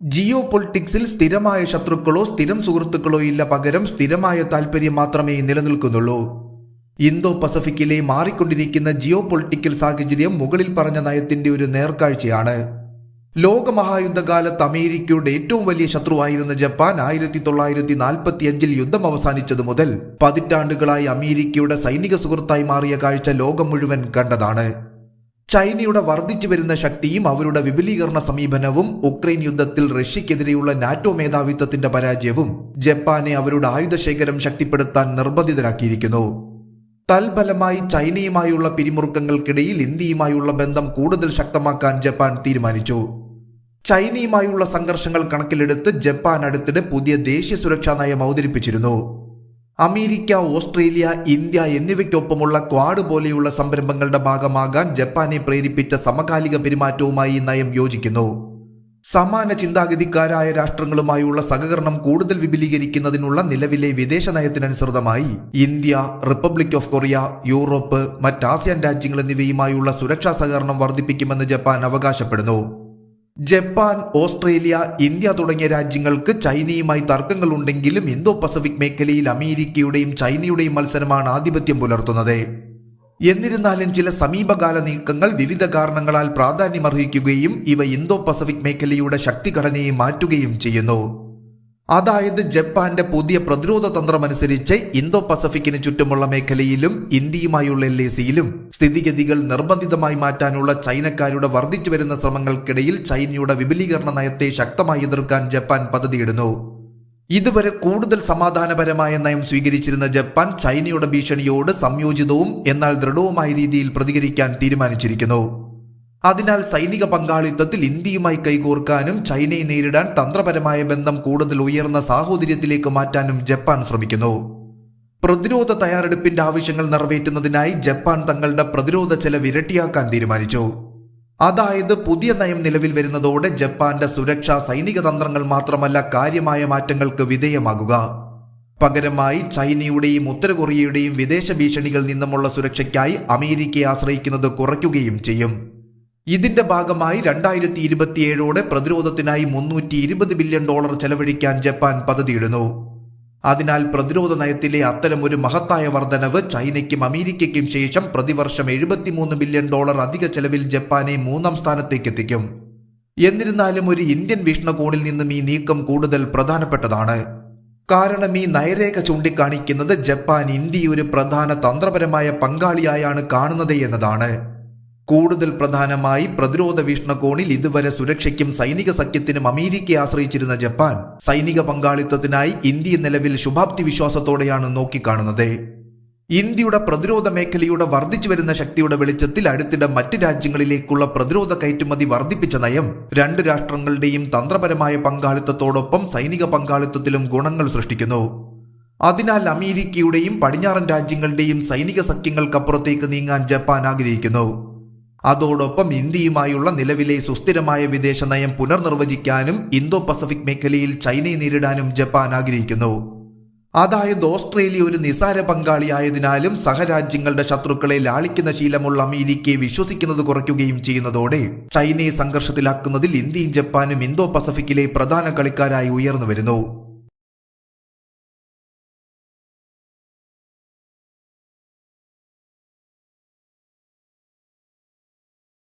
ജിയോ പൊളിറ്റിക്സിൽ സ്ഥിരമായ ശത്രുക്കളോ സ്ഥിരം സുഹൃത്തുക്കളോ ഇല്ല പകരം സ്ഥിരമായ താല്പര്യം മാത്രമേ നിലനിൽക്കുന്നുള്ളൂ. ഇന്തോ പസഫിക്കിലെ മാറിക്കൊണ്ടിരിക്കുന്ന ജിയോ പൊളിറ്റിക്കൽ സാഹചര്യം മുകളിൽ പറഞ്ഞ നയത്തിന്റെ ഒരു നേർക്കാഴ്ചയാണ്. ലോകമഹായുദ്ധകാലത്ത് അമേരിക്കയുടെ ഏറ്റവും വലിയ ശത്രുവായിരുന്ന ജപ്പാൻ ആയിരത്തി തൊള്ളായിരത്തി നാൽപ്പത്തി അഞ്ചിൽ യുദ്ധം അവസാനിച്ചത് മുതൽ പതിറ്റാണ്ടുകളായി അമേരിക്കയുടെ സൈനിക സുഹൃത്തായി മാറിയ കാഴ്ച ലോകം മുഴുവൻ കണ്ടതാണ്. ചൈനയുടെ വർദ്ധിച്ചു വരുന്ന ശക്തിയും അവരുടെ വിപുലീകരണ സമീപനവും ഉക്രൈൻ യുദ്ധത്തിൽ റഷ്യക്കെതിരെയുള്ള നാറ്റോ മേധാവിത്വത്തിന്റെ പരാജയവും ജപ്പാനെ അവരുടെ ആയുധശേഖരം ശക്തിപ്പെടുത്താൻ നിർബന്ധിതരാക്കിയിരിക്കുന്നു. തൽഫലമായി ചൈനയുമായുള്ള പിരിമുറുക്കങ്ങൾക്കിടയിൽ ഇന്ത്യയുമായുള്ള ബന്ധം കൂടുതൽ ശക്തമാക്കാൻ ജപ്പാൻ തീരുമാനിച്ചു. ചൈനയുമായുള്ള സംഘർഷങ്ങൾ കണക്കിലെടുത്ത് ജപ്പാൻ അടുത്തിടെ പുതിയ ദേശീയ സുരക്ഷാ നയം അവതരിപ്പിച്ചിരുന്നു. അമേരിക്ക ഓസ്ട്രേലിയ ഇന്ത്യ എന്നിവയ്ക്കൊപ്പമുള്ള ക്വാഡ് പോലെയുള്ള സംരംഭങ്ങളുടെ ഭാഗമാകാൻ ജപ്പാനെ പ്രേരിപ്പിച്ച സമകാലിക പെരുമാറ്റവുമായി നയം യോജിക്കുന്നു. സമാന ചിന്താഗതിക്കാരായ രാഷ്ട്രങ്ങളുമായുള്ള സഹകരണം കൂടുതൽ വിപുലീകരിക്കുന്നതിനുള്ള നിലവിലെ വിദേശ നയത്തിനനുസൃതമായി India republic of Korea Europe മറ്റ് ആസിയാൻ രാജ്യങ്ങൾ എന്നിവയുമായുള്ള സുരക്ഷാ സഹകരണം വർദ്ധിപ്പിക്കുമെന്ന് ജപ്പാൻ അവകാശപ്പെടുന്നു. ജപ്പാൻ ഓസ്ട്രേലിയ ഇന്ത്യ തുടങ്ങിയ രാജ്യങ്ങൾക്ക് ചൈനയുമായി തർക്കങ്ങളുണ്ടെങ്കിലും ഇന്തോ പസഫിക് മേഖലയിൽ അമേരിക്കയുടെയും ചൈനയുടെയും മത്സരമാണ് ആധിപത്യം പുലർത്തുന്നത്. എന്നിരുന്നാലും ചില സമീപകാല നീക്കങ്ങൾ വിവിധ കാരണങ്ങളാൽ പ്രാധാന്യമർഹിക്കുകയും ഇവ ഇന്തോ പസഫിക് മേഖലയുടെ ശക്തിഘടനയെ മാറ്റുകയും ചെയ്യുന്നു. അതായത് ജപ്പാന്റെ പുതിയ പ്രതിരോധ തന്ത്രമനുസരിച്ച് ഇന്തോ പസഫിക്കിന് ചുറ്റുമുള്ള മേഖലയിലും ഇന്ത്യയുമായുള്ള എൽ എ സിയിലും സ്ഥിതിഗതികൾ നിർബന്ധിതമായി മാറ്റാനുള്ള ചൈനക്കാരുടെ വർദ്ധിച്ചു വരുന്ന ശ്രമങ്ങൾക്കിടയിൽ ചൈനയുടെ വിപുലീകരണ നയത്തെ ശക്തമായി എതിർക്കാൻ ജപ്പാൻ പദ്ധതിയിടുന്നു. ഇതുവരെ കൂടുതൽ സമാധാനപരമായ നയം സ്വീകരിച്ചിരുന്ന ജപ്പാൻ ചൈനയുടെ ഭീഷണിയോട് സംയോജിതവും എന്നാൽ ദൃഢവുമായ രീതിയിൽ പ്രതികരിക്കാൻ തീരുമാനിച്ചിരിക്കുന്നു. അതിനാൽ സൈനിക പങ്കാളിത്തത്തിൽ ഇന്ത്യയുമായി കൈകോർക്കാനും ചൈനയെ നേരിടാൻ തന്ത്രപരമായ ബന്ധം കൂടുതൽ ഉയർന്ന സാഹോദര്യത്തിലേക്ക് മാറ്റാനും ജപ്പാൻ ശ്രമിക്കുന്നു. പ്രതിരോധ തയ്യാറെടുപ്പിന്റെ ആവശ്യങ്ങൾ നിറവേറ്റുന്നതിനായി ജപ്പാൻ തങ്ങളുടെ പ്രതിരോധ ചെലവ് ഇരട്ടിയാക്കാൻ തീരുമാനിച്ചു. അതായത് പുതിയ നയം നിലവിൽ വരുന്നതോടെ ജപ്പാന്റെ സുരക്ഷാ സൈനിക തന്ത്രങ്ങൾ മാത്രമല്ല കാര്യമായ മാറ്റങ്ങൾക്ക് വിധേയമാകുക. പകരമായി ചൈനയുടെയും ഉത്തര കൊറിയയുടെയും വിദേശ ഭീഷണികളിൽ നിന്നുമുള്ള സുരക്ഷയ്ക്കായി അമേരിക്കയെ ആശ്രയിക്കുന്നത് കുറയ്ക്കുകയും ചെയ്യും. ഇതിന്റെ ഭാഗമായി രണ്ടായിരത്തി ഇരുപത്തിയേഴോടെ പ്രതിരോധത്തിനായി മുന്നൂറ്റി ഇരുപത് ബില്യൺ ഡോളർ ചെലവഴിക്കാൻ ജപ്പാൻ പദ്ധതിയിടുന്നു. അതിനാൽ പ്രതിരോധ നയത്തിലെ അത്തരമൊരു മഹത്തായ വർധനവ് ചൈനയ്ക്കും അമേരിക്കയ്ക്കും ശേഷം പ്രതിവർഷം എഴുപത്തിമൂന്ന് ബില്യൺ ഡോളർ അധിക ചെലവിൽ ജപ്പാനെ മൂന്നാം സ്ഥാനത്തേക്ക് എത്തിക്കും എന്നിരുന്നാലും ഒരു ഇന്ത്യൻ വീക്ഷണകോണിൽ നിന്നും ഈ നീക്കം കൂടുതൽ പ്രധാനപ്പെട്ടതാണ്. കാരണം ഈ നയരേഖ ചൂണ്ടിക്കാണിക്കുന്നത് ജപ്പാൻ ഇന്ത്യയെ ഒരു പ്രധാന തന്ത്രപരമായ പങ്കാളിയായാണ് കാണുന്നത് എന്നതാണ്. കൂടുതൽ പ്രധാനമായി പ്രതിരോധ വീക്ഷണകോണിൽ ഇതുവരെ സുരക്ഷയ്ക്കും സൈനിക സഖ്യത്തിനും അമേരിക്കയെ ആശ്രയിച്ചിരുന്ന ജപ്പാൻ സൈനിക പങ്കാളിത്തത്തിനായി ഇന്ത്യ നിലവിൽ ശുഭാപ്തി വിശ്വാസത്തോടെയാണ് നോക്കിക്കാണുന്നത്. ഇന്ത്യയുടെ പ്രതിരോധ മേഖലയുടെ വർദ്ധിച്ചു വരുന്ന ശക്തിയുടെ വെളിച്ചത്തിൽ അടുത്തിടെ മറ്റ് രാജ്യങ്ങളിലേക്കുള്ള പ്രതിരോധ കയറ്റുമതി വർദ്ധിപ്പിച്ച നയം രണ്ട് രാഷ്ട്രങ്ങളുടെയും തന്ത്രപരമായ പങ്കാളിത്തത്തോടൊപ്പം സൈനിക പങ്കാളിത്തത്തിലും ഗുണങ്ങൾ സൃഷ്ടിക്കുന്നു. അതിനാൽ അമേരിക്കയുടെയും പടിഞ്ഞാറൻ രാജ്യങ്ങളുടെയും സൈനിക സഖ്യങ്ങൾക്കപ്പുറത്തേക്ക് നീങ്ങാൻ ജപ്പാൻ ആഗ്രഹിക്കുന്നു. അതോടൊപ്പം ഇന്ത്യയുമായുള്ള നിലവിലെ സുസ്ഥിരമായ വിദേശ നയം പുനർനിർവചിക്കാനും ഇന്തോ പസഫിക് മേഖലയിൽ ചൈനയെ നേരിടാനും ജപ്പാൻ ആഗ്രഹിക്കുന്നു. അതായത് ഓസ്ട്രേലിയ ഒരു നിസാര പങ്കാളിയായതിനാലും സഹരാജ്യങ്ങളുടെ ശത്രുക്കളെ ലാളിക്കുന്ന ശീലമുള്ള അമേരിക്കയെ വിശ്വസിക്കുന്നത് കുറയ്ക്കുകയും ചെയ്യുന്നതോടെ ചൈനയെ സംഘർഷത്തിലാക്കുന്നതിൽ ഇന്ത്യയും ജപ്പാനും ഇന്തോ പസഫിക്കിലെ പ്രധാന കളിക്കാരായി ഉയർന്നു വരുന്നു.